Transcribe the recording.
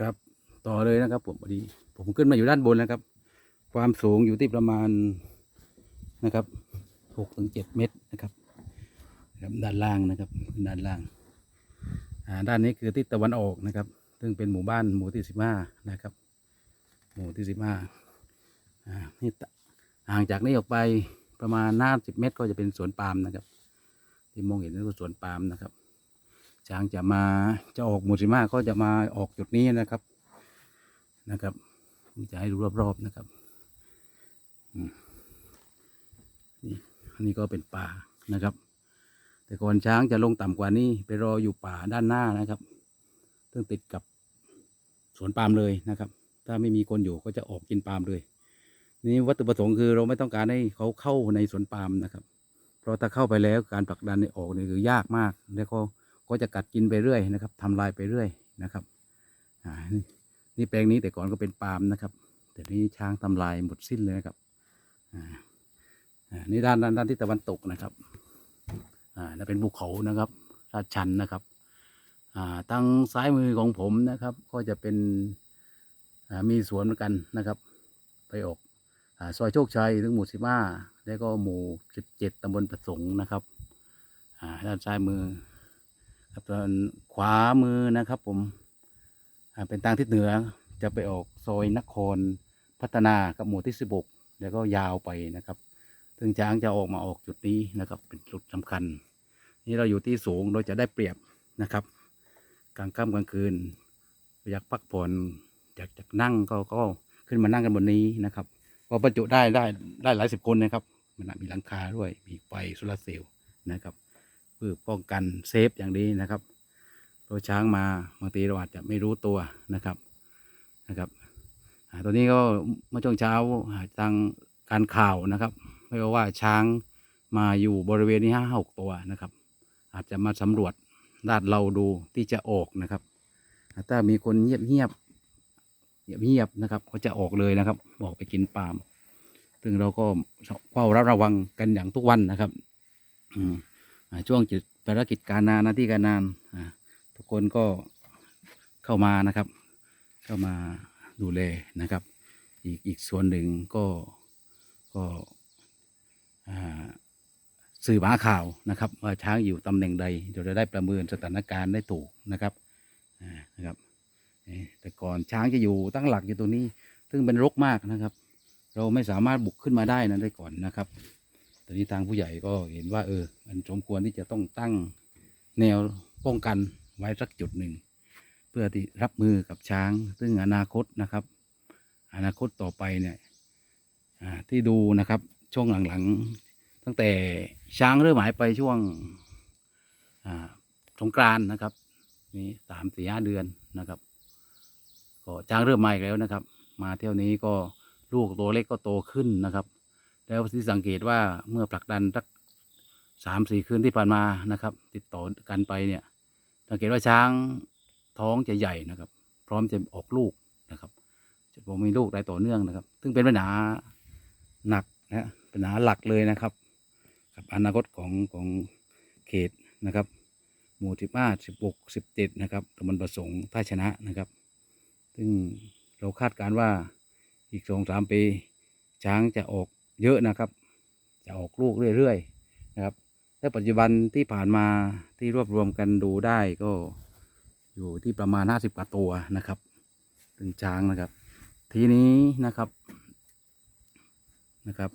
ครับ ต่อเลยนะครับผมพอดี ผมขึ้นมาอยู่ด้านบนนะครับ ความสูงอยู่ที่ประมาณนะครับหกถึงเจ็ดเมตรนะครับด้านล่างนะครับด้านล่างด้านนี้คือทิศตะวันออกนะครับ ซึ่งเป็นหมู่บ้านหมู่ที่สิบห้านะครับ หมู่ที่สิบห้านี่ห่างจากนี้ออกไปประมาณห้าสิบเมตรก็จะเป็นสวนปาล์มนะครับ ที่มองเห็นนั่นก็สวนปาล์มนะครับ ช้างจะมาจะออกหมู่สิบห้าก็จะมาออกจุดนี้นะครับนะครับจะให้ดูรอบๆนะครับนี่อันนี้ก็เป็นป่านะครับ แต่ก่อนช้างจะลงต่ำกว่านี้ ไปรออยู่ป่าด้านหน้านะครับซึ่งติดกับสวนปาล์มเลยนะครับ ถ้าไม่มีคนอยู่ก็จะออกกินปาล์มเลยนี่วัตถุประสงค์คือเราไม่ต้องการให้เขาเข้าในสวนปาล์มนะครับ เพราะถ้าเข้าไปแล้วการผลักดันให้ออกนี่คือยากมากแล้วก็ ก็จะกัดกินไปเรื่อยนะครับทำลายไปเรื่อยนะครับอ่านี่นี่แปลงนี้แต่ก่อนก็เป็นปาล์มนะครับแต่นี้ช้างทำลายหมดสิ้นเลยนะครับอ่าอ่านี่ด้านด้านด้านที่ตะวันตกนะครับอ่านั่นเป็นภูเขานะครับลาดชันนะครับอ่าทางซ้ายมือของผมนะครับ ก็จะเป็นอ่ามีสวนเหมือนกันนะครับ ไปออกอ่าซอยโชคชัยถึงหมู่สิบห้าแล้วก็หมู่สิบเจ็ดตำบลประสงค์นะครับอ่าด้านซ้ายมือ ครับด้านขวามือนะครับผมเป็นทางทิศเหนือจะไปออกซอยนครพัฒนากับหมู่ที่สิบกแล้วก็ยาวไปนะครับ ถึงช้างจะออกมาออกจุดนี้นะครับ เป็นจุดสำคัญ นี่เราอยู่ที่สูงเราจะได้เปรียบนะครับ กลางค่ำกลางคืน อยากพักผ่อนอยากจะนั่งก็ก็ขึ้นมานั่งกันบนนี้นะครับพอบรรจุได้ได้ได้หลายสิบคนนะครับ มันมีหลังคาด้วยมีไฟโซลาเซลล์นะครับ เพื่อป้องกันเซฟอย่างดีนะครับตัวช้างมาบางทีเราอาจจะไม่รู้ตัวนะครับนะครับตัวนี้ก็เมื่อช่วงเช้าทางการข่าวนะครับ ไม่ว่าช้างมาอยู่บริเวณนี้ห้าหกตัวนะครับ อาจจะมาสำรวจลาดเราดูที่จะออกนะครับถ้ามีคนเงียบเงียบเงียบนะครับเขาจะออกเลยนะครับ ออกไปกินปาล์มซึ่งเราก็เฝ้าระวังกันอย่างทุกวันนะครับ อืม ช่วงจุดภารกิจการงานหน้าที่การงานทุกคนก็เข้ามานะครับ เข้ามาดูแลนะครับ อีกอีกส่วนหนึ่งก็ก็อ่าสื่อหาข่าวนะครับว่าช้างอยู่ตำแหน่งใดเราจะได้ประเมินสถานการณ์ได้ถูกนะครับอ่านะครับ แต่ก่อนช้างจะอยู่ตั้งหลักอยู่ตรงนี้ ซึ่งเป็นรกมากนะครับ เราไม่สามารถบุกขึ้นมาได้นะได้ก่อนนะครับ อนนี้ทางผู้ใหญ่ก็เห็นว่า เออ มันสมควรที่จะต้องตั้งแนวป้องกันไว้สักจุดหนึ่ง เพื่อที่รับมือกับช้าง ซึ่งอนาคตนะครับ อนาคตต่อไปเนี่ยอ่าที่ดูนะครับช่วงหลังๆ ตั้งแต่ช้างเริ่มหายไปช่วงอ่าสงกรานนะครับนี่สามสี่ห้าเดือนนะครับ ก็ช้างเริ่มมาอีกแล้วนะครับ มาเที่ยวนี้ก็ลูกตัวเล็กก็โตขึ้นนะครับ แล้วที่สังเกตว่าเมื่อผลักดันสักสามสี่คืนที่ผ่านมานะครับ ติดต่อกันไปเนี่ย สังเกตว่าช้างท้องจะใหญ่นะครับ พร้อมจะออกลูกนะครับจะบอกมีลูกได้ต่อเนื่องนะครับ ซึ่งเป็นปัญหาหนักนะปัญหาหลักเลยนะครับกับอนาคตของของเขตนะครับ หมู่สิบห้าสิบหกสิบเจ็ดนะครับตำบลประสงค์ท่าชนะนะครับ ซึ่งเราคาดการว่าอีกสองสามปีช้างจะออก เยอะนะครับ จะออกลูกเรื่อยๆนะครับและปัจจุบันที่ผ่านมาที่รวบรวมกันดูได้ก็อยู่ที่ประมาณห้าสิบกว่าตัวนะครับถึงช้างนะครับ ทีนี้นะครับนะครับ